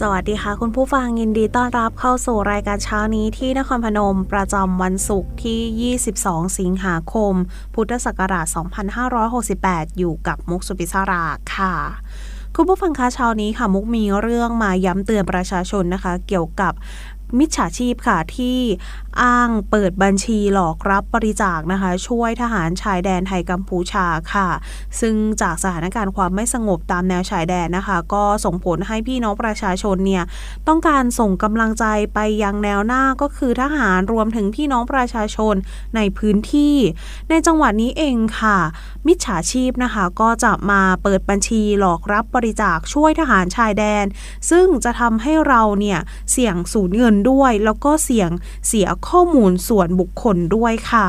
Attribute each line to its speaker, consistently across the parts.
Speaker 1: สวัสดีค่ะ คุณผู้ฟังยินดีต้อนรับเข้าสู่รายการเช้านี้ที่นครพนมประจำวันศุกร์ที่ 22 สิงหาคม พุทธศักราช 2568 อยู่กับมุกสุพิศราค่ะ คุณผู้ฟังคะเช้านี้ค่ะมุกมีเรื่องมาย้ำเตือนประชาชนนะคะ เกี่ยวกับมิจฉาชีพค่ะที่อ้างเปิดบัญชีหลอกรับบริจาคนะคะ ช่วยทหารชายแดนไทยกัมพูชาค่ะ ซึ่งจากสถานการณ์ความไม่สงบตามแนวชายแดนนะคะ ก็ส่งผลให้พี่น้องประชาชนเนี่ยต้องการส่งกำลังใจไปยังแนวหน้าก็คือทหารรวมถึงพี่น้องประชาชนในพื้นที่ ในจังหวัดนี้เองค่ะ มิจฉาชีพนะคะ ก็จะมาเปิดบัญชีหลอกรับบริจาคช่วยทหารชายแดน ซึ่งจะทำให้เราเนี่ยเสี่ยงสูญเงินด้วย แล้วก็เสี่ยงเสียข้อมูลส่วนบุคคลด้วยค่ะ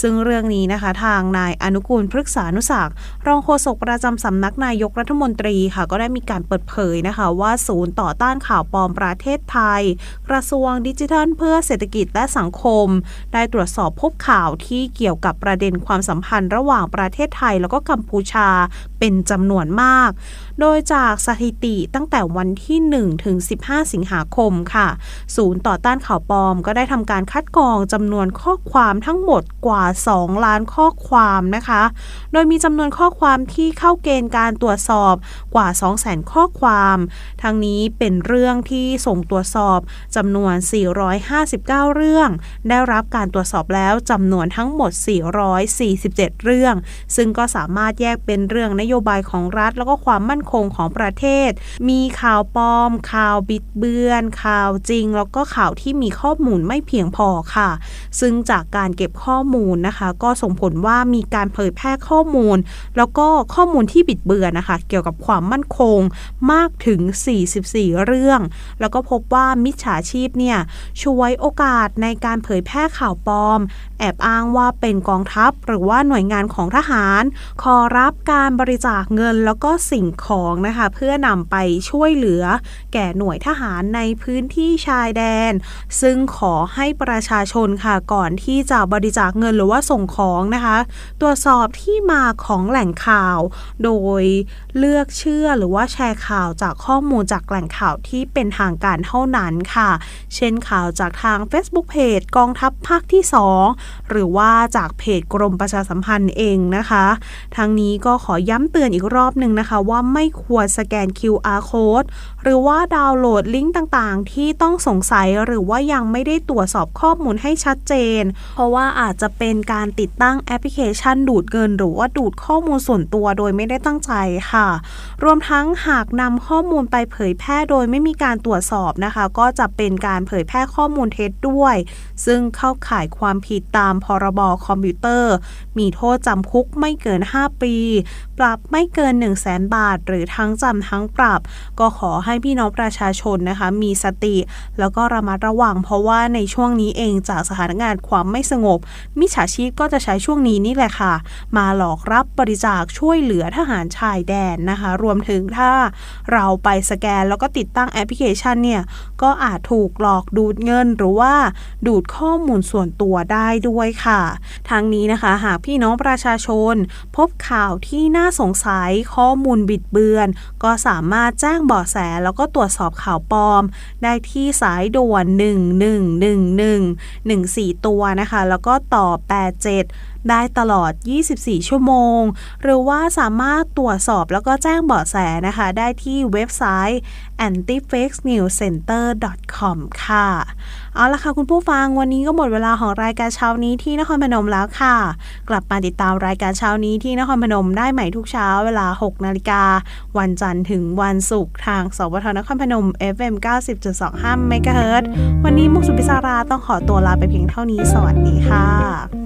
Speaker 1: ซึ่งเรื่องนี้นะคะทางนายอนุกูลพฤกษานุศักรองโฆษกประจำสำนักนายกรัฐมนตรีค่ะ ก็ได้มีการเปิดเผยนะคะ ว่าศูนย์ต่อต้านข่าวปลอมประเทศไทย กระทรวงดิจิทัล เพื่อเศรษฐกิจและสังคม ได้ตรวจสอบพบข่าวที่เกี่ยวกับประเด็นความสัมพันธ์ระหว่างประเทศไทยแล้วก็กัมพูชาเป็นจำนวนมาก โดยจากสถิติตั้งแต่วันที่ 1 ถึง 15 สิงหาคมค่ะ ศูนย์ต่อต้านข่าวปลอม ก็ได้ทำการคัดกรองจำนวนข้อความทั้งหมดกว่า 2 ล้านข้อความนะคะ โดยมีจำนวนข้อความที่เข้าเกณฑ์การตรวจสอบกว่า 200,000 ข้อความ ทั้งนี้เป็นเรื่องที่ส่งตรวจสอบจำนวน 459 เรื่อง ได้รับการตรวจสอบแล้วจำนวนทั้งหมด 447 เรื่อง ซึงก็สามารถแยกเป็นเรื่องนโยบายของรัฐ แล้วก็ความมั่นคงของประเทศ มีข่าวปลอม ข่าวบิดเบือน ข่าวจริง แล้วก็ข่าวที่มีข้อมูลไม่เพียงพอค่ะ ซึ่งจากการเก็บข้อมูลนะคะ ก็ส่งผลว่ามีการเผยแพร่ข้อมูล แล้วก็ข้อมูลที่บิดเบือนนะคะ เกี่ยวกับความมั่นคงมากถึง 44 เรื่อง แล้วก็พบว่ามิจฉาชีพเนี่ยช่วยโอกาสในการเผยแพร่ข่าวปลอม แอบอ้างว่าเป็นกองทัพหรือว่าหน่วยงานของทหารขอรับการบริจาคเงินแล้วก็สิ่งของนะคะเพื่อนำไปช่วยเหลือ แก่หน่วยทหารในพื้นที่ชายแดน ซึ่งขอให้ประชาชนค่ะก่อนที่จะบริจาคเงินหรือว่าส่งของนะคะ ตรวจสอบที่มาของแหล่งข่าว โดยเลือกเชื่อหรือว่าแชร์ข่าวจากข้อมูลจากแหล่งข่าวที่เป็นทางการเท่านั้นค่ะ เช่นข่าวจากทาง Facebook Page กองทัพภาคที่ 2 หรือว่าจากเพจกรมประชาสัมพันธ์เองนะคะทั้งนี้ก็ขอย้ำเตือนอีกรอบหนึ่งนะคะ ว่าไม่ควรสแกน QR code หรือว่าดาวน์โหลดลิงก์ต่างๆ ที่ต้องสงสัยหรือว่ายังไม่ได้ตรวจสอบข้อมูลให้ชัดเจน เพราะว่าอาจจะเป็นการติดตั้งแอปพลิเคชันดูดเงิน หรือว่าดูดข้อมูลส่วนตัวโดยไม่ได้ตั้งใจค่ะ รวมทั้งหากนำข้อมูลไปเผยแพร่โดยไม่มีการตรวจสอบนะคะ ก็จะเป็นการเผยแพร่ข้อมูลเท็จด้วย ซึ่งเข้าข่ายความผิดตามพรบคอมพิวเตอร์ มีโทษจำคุกไม่เกิน 5 ปี ปรับไม่เกิน 1 0 0 0 0แบาท หรือทั้งจำทั้งปรับ ก็ขอให้พี่น้องประชาชนนะคะ มีสติ แล้วก็ระมัดระวัง เพราะว่าในช่วงนี้เองจากสถานการณ์ความไม่สงบ มิจฉาชีพก็จะใช้ช่วงนี้นี่แหละค่ะ มาหลอกรับบริจาคช่วยเหลือทหารชายแดนนะคะ รวมถึงถ้าเราไปสแกนแล้วก็ติดตั้งแอปพลิเคชันเนี่ยก็อาจถูกหลอกดูดเงินหรือว่าดูดข้อมูลส่วนตัวได้ด้วยค่ะ ทางนี้นะคะ หากพี่น้องประชาชนพบข่าวที่น่าสงสัยข้อมูลบิดเบือน ก็สามารถแจ้งเบาะแสแล้วก็ตรวจสอบข่าวปลอม ได้ที่สายด่วน 1111 14 ตัวนะคะ แล้วก็ต่อ 87ได้ตลอด 24 ชั่วโมง หรือว่าสามารถตรวจสอบแล้วก็แจ้งเบาะแสนะคะ ได้ที่เว็บไซต์ antifakenewscenter.com ค่ะ เอาละค่ะคุณผู้ฟังวันนี้ก็หมดเวลาของรายการเช้านี้ที่นครพนมแล้วค่ะ กลับมาติดตามรายการเช้านี้ที่นครพนมได้ใหม่ทุกเช้าเวลา 6 นาฬิกา วันจันทร์ถึงวันศุกร์ทาง สวทนครพนม FM 90.25เมกะเฮิรตวันนี้มุกสุพิศาราต้องขอตัวลาไปเพียงเท่านี้ สวัสดีค่ะ